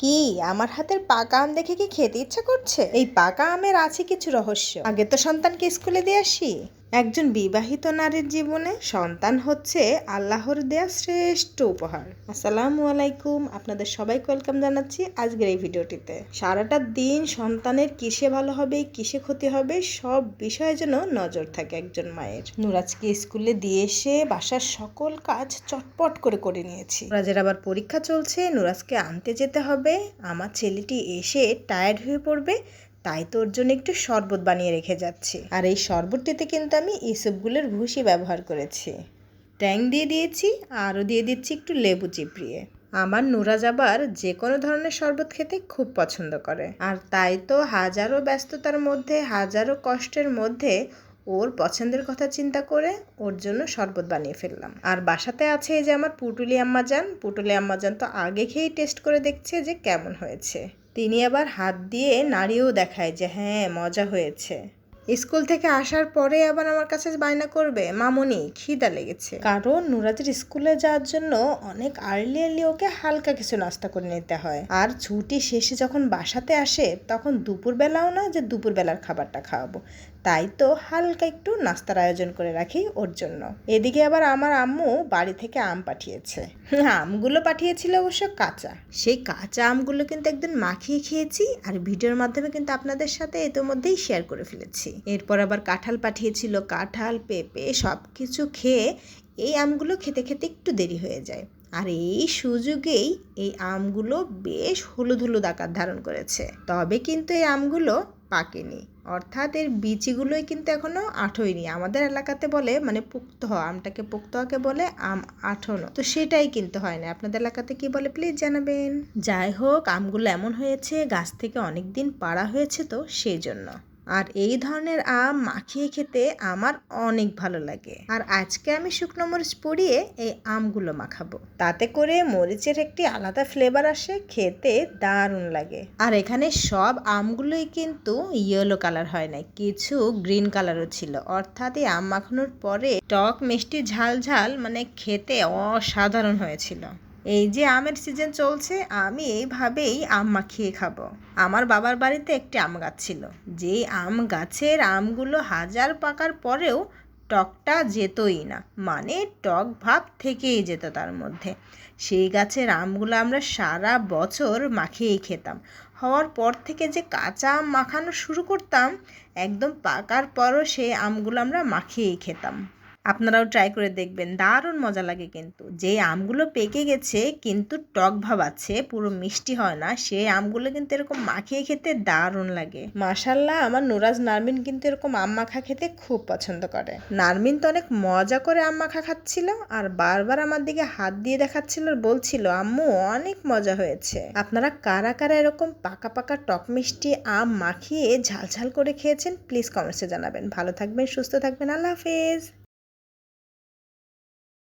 কি? আমার হাতের পাকা আম দেখে কি খেতে ইচ্ছা করছে? এই পাকা আমের আছে কিছু রহস্য। আগে তো সন্তানকে স্কুলে দিয়ে আসি। একজন বিবাহিত নারীর জীবনে সন্তান হচ্ছে আল্লাহর দেয়া শ্রেষ্ঠ উপহার। আসসালামু আলাইকুম, আপনাদের সবাইকে ওয়েলকাম জানাচ্ছি আজকের এই ভিডিওটিতে। সারাটা দিন সন্তানের কিসে ভালো হবে, কিসে ক্ষতি হবে, সব বিষয়ে যেন নজর থাকে একজন মায়ের। নুরাজকে স্কুলে দিয়ে এসে বাসার সকল কাজ চটপট করে করে নিয়েছি। নুরাজের আবার পরীক্ষা চলছে, নুরাজকে আনতে যেতে হবে। আমার ছেলেটি এসে টায়ার্ড হয়ে পড়বে তাই তোর জন্য একটু শরবত বানিয়ে রেখে যাচ্ছি। আর এই শরবতটিতে কিন্তু আমি ইসবগুলোর ভুসি ব্যবহার করেছি। ট্যাং দিয়ে দিয়েছি, আরও দিয়ে দিচ্ছি একটু লেবু চিপড়িয়ে। আমার নুরাজ আবার যে কোনো ধরনের শরবত খেতে খুব পছন্দ করে। আর তাই তো হাজারো ব্যস্ততার মধ্যে, হাজারো কষ্টের মধ্যে ওর পছন্দের কথা চিন্তা করে ওর জন্য শরবত বানিয়ে ফেললাম। আর বাসাতে আছে এই যে আমার পুটুলি আম্মাজান পুটুলি আম্মাজান তো আগে খেয়েই টেস্ট করে দেখছে যে কেমন হয়েছে। তিনি আবার হাত দিয়ে নাড়িয়েও দেখায় যে হ্যাঁ মজা হয়েছে। স্কুল থেকে আসার পরে আবার আমার কাছে বায়না করবে, মামনি, খিদা লেগেছে। কারণ নুরাজের স্কুলে যাওয়ার জন্য অনেক আর্লি আর্লি ওকে হালকা কিছু নাস্তা করে নিতে হয়। আর ছুটি শেষে যখন বাসাতে আসে, তখন দুপুরবেলাও না যে দুপুরবেলার খাবারটা খাওয়াবো। তাই তো হালকা একটু নাস্তার আয়োজন করে রাখি ওর জন্য। এদিকে আবার আমার আম্মু বাড়ি থেকে আম পাঠিয়েছে। আমগুলো পাঠিয়েছিল অবশ্য কাঁচা। সেই কাঁচা আমগুলো কিন্তু একদিন মাখিয়ে খেয়েছি আর ভিডিওর মাধ্যমে কিন্তু আপনাদের সাথে ইতোমধ্যেই শেয়ার করে ফেলেছি। এরপর আবার কাঁঠাল পাঠিয়েছিল, কাঁঠাল, পেঁপে সব কিছু খেয়ে এই আমগুলো খেতে খেতে একটু দেরি হয়ে যায়। আর এই সুযোগেই এই আমগুলো বেশ হলুদ হলুদ আকার ধারণ করেছে। তবে কিন্তু এই আমগুলো পাকেনি। অর্থাৎ এর বিচিগুলোই কিন্তু এখনও আঠোয়নি আমাদের এলাকাতে বলে মানে পুক্ত হওয়া, আমটাকে পুক্ত হওয়াকে বলে আম আঠোনো। তো সেটাই কিন্তু হয় না। আপনাদের এলাকাতে কি বলে? প্লিজ জানাবেন। যাই হোক, আমগুলো এমন হয়েছে, গাছ থেকে অনেক দিন পাড়া হয়েছে তো সেই জন্য আর এই ধরনের আম মাখিয়ে খেতে আমার অনেক ভালো লাগে। আর আজকে আমি শুকনো মরিচ পরিয়ে এই আমগুলো মাখাবো। তাতে করে মরিচের একটি আলাদা ফ্লেভার আসে, খেতে দারুণ লাগে। আর এখানে সব আমগুলোই কিন্তু ইয়েলো কালার হয় না কিছু গ্রিন কালারও ছিল। অর্থাৎ এই আম মাখানোর পরে টক মিষ্টি ঝাল ঝাল মানে খেতে অসাধারণ হয়েছিল। এই যে আমের সিজন চলছে, আমি এইভাবেই আম মাখিয়ে খাব। আমার বাবার বাড়িতে একটি আম গাছ ছিল। যেই আম গাছের আমগুলো হাজার পাকার পরেও টকটা যেতই না মানে টক ভাব থেকেই যেত তার মধ্যে। সেই গাছের আমগুলো আমরা সারা বছর মাখিয়েই খেতাম। হওয়ার পর থেকে যে কাঁচা আম মাখানো শুরু করতাম, একদম পাকার পরও সেই আমগুলো আমরা মাখিয়েই খেতাম। আপনারাও ট্রাই করে দেখবেন, দারুণ মজা লাগে কিন্তু। যে আমগুলো পেকে গেছে কিন্তু টক ভাব আছে, পুরো মিষ্টি হয় না সেই আমগুলো কিন্তু এরকম মাখিয়ে খেতে দারুণ লাগে। মাশাল্লাহ আমার নুরাজ নারমিন কিন্তু এরকম আম মাখা খেতে খুব পছন্দ করে। নারমিন তো অনেক মজা করে আম মাখা খাচ্ছিল আর বারবার আমার দিকে হাত দিয়ে দেখাচ্ছিল আর বলছিল, আম্মু, অনেক মজা হয়েছে। আপনারা কারা কারা এরকম পাকা পাকা টক মিষ্টি আম মাখিয়ে ঝাল ঝাল করে খেয়েছেন প্লিজ কমেন্টসে জানাবেন। ভালো থাকবেন, সুস্থ থাকবেন, আল্লাহ হাফেজ।